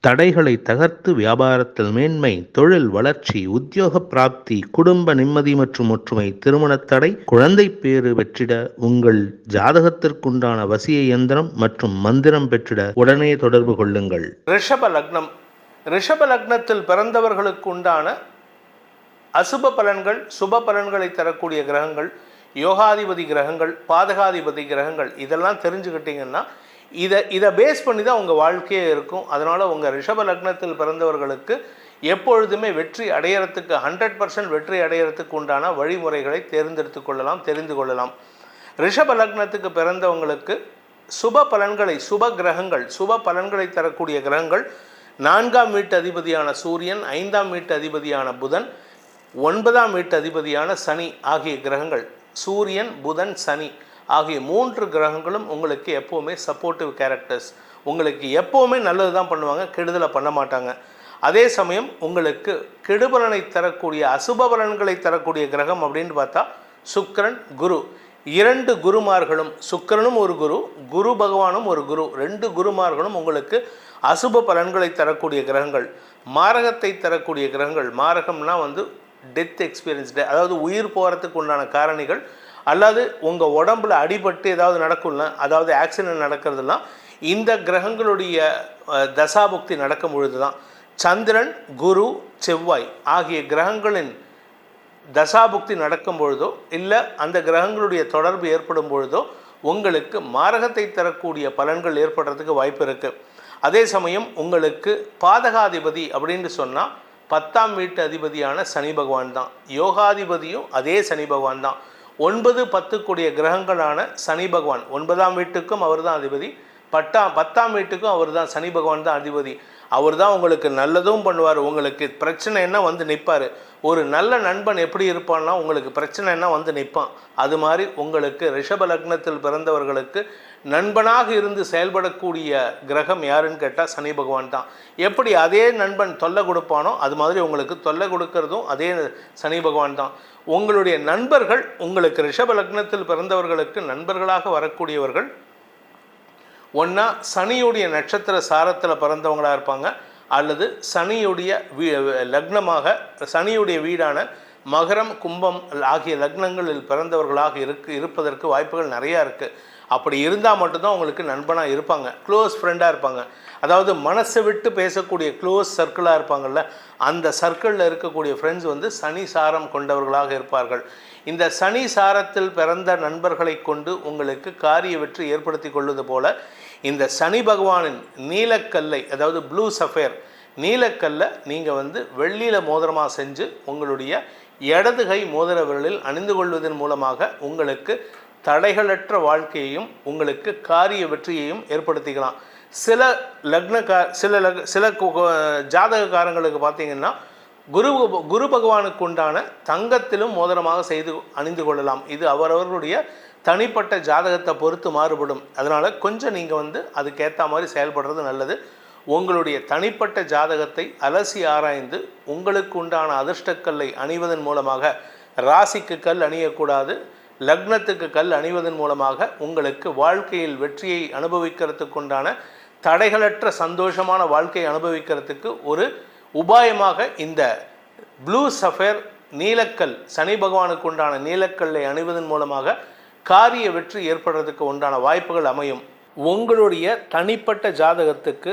தடைகளை தகர்த்து வியாபாரத்தில் மேன்மை தொழில் வளர்ச்சி உத்தியோக பிராப்தி குடும்ப நிம்மதி மற்றும் ஒற்றுமை திருமணத் தடை குழந்தை பேறு பெற்றிட உங்கள் ஜாதகத்திற்குண்டான வசிய இயந்திரம் மற்றும் மந்திரம் பெற்றிட உடனே தொடர்பு கொள்ளுங்கள். ரிஷப லக்னம். ரிஷப லக்னத்தில் பிறந்தவர்களுக்கு உண்டான அசுப பலன்கள் சுப பலன்களை தரக்கூடிய கிரகங்கள் யோகாதிபதி கிரகங்கள் பாதகாதிபதி கிரகங்கள் இதெல்லாம் தெரிஞ்சுக்கிட்டிங்கன்னா இதை இதை பேஸ் பண்ணி தான் உங்கள் வாழ்க்கையே இருக்கும். அதனால் உங்கள் ரிஷப லக்னத்தில் பிறந்தவர்களுக்கு எப்பொழுதுமே வெற்றி அடையறதுக்கு ஹண்ட்ரட் பர்சன்ட் வெற்றி அடையறதுக்கு உண்டான வழிமுறைகளை தேர்ந்தெடுத்து கொள்ளலாம் தெரிந்து கொள்ளலாம். ரிஷப லக்னத்துக்கு பிறந்தவங்களுக்கு சுப பலன்களை சுப கிரகங்கள் சுப பலன்களை தரக்கூடிய கிரகங்கள் நான்காம் வீட்டு அதிபதியான சூரியன் ஐந்தாம் வீட்டு அதிபதியான புதன் ஒன்பதாம் வீட்டு அதிபதியான சனி ஆகிய கிரகங்கள் சூரியன் புதன் சனி ஆகிய மூன்று கிரகங்களும் உங்களுக்கு எப்போவுமே சப்போர்ட்டிவ் கேரக்டர்ஸ் உங்களுக்கு எப்போவுமே நல்லது தான் பண்ணுவாங்க கெடுதலை பண்ண மாட்டாங்க. அதே சமயம் உங்களுக்கு கெடுபலனை தரக்கூடிய அசுப பலன்களை தரக்கூடிய கிரகம் அப்படின்னு பார்த்தா சுக்கிரன் குரு. இரண்டு குருமார்களும் சுக்கிரனும் ஒரு குரு குரு பகவானும் ஒரு குரு. ரெண்டு குருமார்களும் உங்களுக்கு அசுப பலன்களை தரக்கூடிய கிரகங்கள் மாரகத்தை தரக்கூடிய கிரகங்கள். மாரகம்னா வந்து டெத் எக்ஸ்பீரியன்ஸ்டு அதாவது உயிர் போகிறதுக்கு உண்டான காரணிகள் அல்லது உங்கள் உடம்புல அடிபட்டு ஏதாவது நடக்கும்ல அதாவது ஆக்சிடென்ட் நடக்கிறதுலாம் இந்த கிரகங்களுடைய தசாபுக்தி நடக்கும் பொழுது தான் சந்திரன் குரு செவ்வாய் ஆகிய கிரகங்களின் தசாபுக்தி நடக்கும் பொழுதோ இல்லை அந்த கிரகங்களுடைய தொடர்பு ஏற்படும் பொழுதோ உங்களுக்கு மாரகத்தை தரக்கூடிய பலன்கள் ஏற்படுறதுக்கு வாய்ப்பு இருக்குது அதே சமயம் உங்களுக்கு பாதகாதிபதி அப்படின்னு சொன்னால் பத்தாம் வீட்டு அதிபதியான சனி பகவான் தான். யோகாதிபதியும் அதே சனி பகவான் தான். ஒன்பது பத்துக்குடைய கிரகங்களான சனி பகவான். ஒன்பதாம் வீட்டுக்கும் அவர் தான் அதிபதி. பட்டாம் பத்தாம் வீட்டுக்கும் அவர் தான் சனி பகவான் தான் அதிபதி. அவர் தான் உங்களுக்கு நல்லதும் பண்ணுவார். உங்களுக்கு பிரச்சனை என்ன வந்து நிற்பார் ஒரு நல்ல நண்பன் எப்படி இருப்பான்னா உங்களுக்கு பிரச்சனை என்ன வந்து நிற்பான் அது மாதிரி உங்களுக்கு ரிஷப லக்னத்தில் பிறந்தவர்களுக்கு நண்பனாக இருந்து செயல்படக்கூடிய கிரகம் யாருன்னு கேட்டால் சனி பகவான் தான். எப்படி அதே நண்பன் தொல்லை கொடுப்பானோ அது மாதிரி உங்களுக்கு தொல்லை கொடுக்கறதும் அதே சனி பகவான் தான். உங்களுடைய நண்பர்கள் உங்களுக்கு ரிஷப லக்னத்தில் பிறந்தவர்களுக்கு நண்பர்களாக வரக்கூடியவர்கள் ஒன்றா சனியுடைய நட்சத்திர சாரத்தில் பிறந்தவங்களாக இருப்பாங்க. அல்லது சனியுடைய வீ லக்னமாக சனியுடைய வீடான மகரம் கும்பம் ஆகிய லக்னங்களில் பிறந்தவர்களாக இருக்கு இருப்பதற்கு வாய்ப்புகள் நிறையா இருக்குது அப்படி இருந்தால் மட்டும்தான் உங்களுக்கு நண்பனாக இருப்பாங்க. க்ளோஸ் ஃப்ரெண்டாக இருப்பாங்க. அதாவது மனசை விட்டு பேசக்கூடிய க்ளோஸ் சர்க்கிளாக இருப்பாங்கள்ல அந்த சர்க்கிளில் இருக்கக்கூடிய ஃப்ரெண்ட்ஸ் வந்து சனி சாரம் கொண்டவர்களாக இருப்பார்கள். இந்த சனி சாரத்தில் பிறந்த நண்பர்களை கொண்டு உங்களுக்கு காரிய வெற்றி ஏற்படுத்தி கொள்வது போல இந்த சனி பகவானின் நீலக்கல்லை அதாவது ப்ளூ சஃபேர் நீலக்கல்லை நீங்கள் வந்து வெள்ளியில் மோதிரமாக செஞ்சு உங்களுடைய இடது கை மோதிர விரலில் அணிந்து கொள்வதன் மூலமாக உங்களுக்கு தடைகளற்ற வாழ்க்கையையும் உங்களுக்கு காரிய வெற்றியையும் ஏற்படுத்திக்கலாம். சில லக்னக்கா சில லக் சில ஜாதகக்காரங்களுக்கு பார்த்தீங்கன்னா குரு குரு பகவானுக்கு உண்டான தங்கத்திலும் மோதிரமாக செய்து அணிந்து கொள்ளலாம். இது அவரவர்களுடைய தனிப்பட்ட ஜாதகத்தை பொறுத்து மாறுபடும். அதனால் கொஞ்சம் நீங்கள் வந்து அதுக்கேற்ற மாதிரி செயல்படுறது நல்லது. உங்களுடைய தனிப்பட்ட ஜாதகத்தை அலசி ஆராய்ந்து உங்களுக்கு உண்டான அதிர்ஷ்டக்கல்லை அணிவதன் மூலமாக ராசிக்கு கல் அணியக்கூடாது லக்னத்துக்கு கல் அணிவதன் மூலமாக உங்களுக்கு வாழ்க்கையில் வெற்றியை அனுபவிக்கிறதுக்கு உண்டான தடைகளற்ற சந்தோஷமான வாழ்க்கையை அனுபவிக்கிறதுக்கு ஒரு உபாயமாக இந்த ப்ளூ சஃபேர் நீலக்கல் சனி பகவானுக்கு உண்டான நீலக்கல்லை அணிவதன் மூலமாக காரிய வெற்றி ஏற்படுறதுக்கு உண்டான வாய்ப்புகள் அமையும். உங்களுடைய தனிப்பட்ட ஜாதகத்துக்கு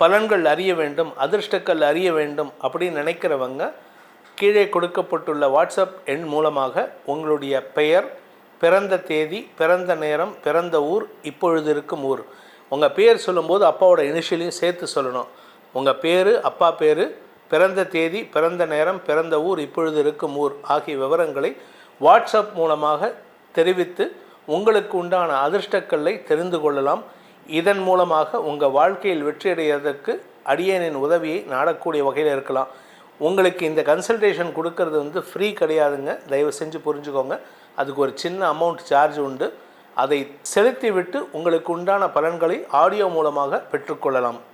பலன்கள் அறிய வேண்டும் அதிர்ஷ்டக்கல் அறிய வேண்டும் அப்படின்னு நினைக்கிறவங்க கீழே கொடுக்கப்பட்டுள்ள வாட்ஸ்அப் எண் மூலமாக உங்களுடைய பெயர் பிறந்த தேதி பிறந்த நேரம் பிறந்த ஊர் இப்பொழுது இருக்கும் ஊர். உங்கள் பேர் சொல்லும்போது அப்பாவோட இனிஷியலையும் சேர்த்து சொல்லணும். உங்கள் பேர் அப்பா பேர் பிறந்த தேதி பிறந்த நேரம் பிறந்த ஊர் இப்பொழுது இருக்கும் ஊர் ஆகிய விவரங்களை வாட்ஸ்அப் மூலமாக தெரிவித்து உங்களுக்கு உண்டான அதிர்ஷ்டக்கல்லை தெரிந்து கொள்ளலாம். இதன் மூலமாக உங்கள் வாழ்க்கையில் வெற்றியடைவதற்கு அடியேனின் உதவியை நாடக்கூடிய வகையில் இருக்கலாம். உங்களுக்கு இந்த கன்சல்டேஷன் கொடுக்கறது வந்து ஃப்ரீ கிடையாதுங்க. தயவு செஞ்சு புரிஞ்சுக்கோங்க. அதுக்கு ஒரு சின்ன அமௌண்ட் சார்ஜ் உண்டு. அதை செலுத்திவிட்டு உங்களுக்கு உண்டான பலன்களை ஆடியோ மூலமாக பெற்றுக்கொள்ளலாம்.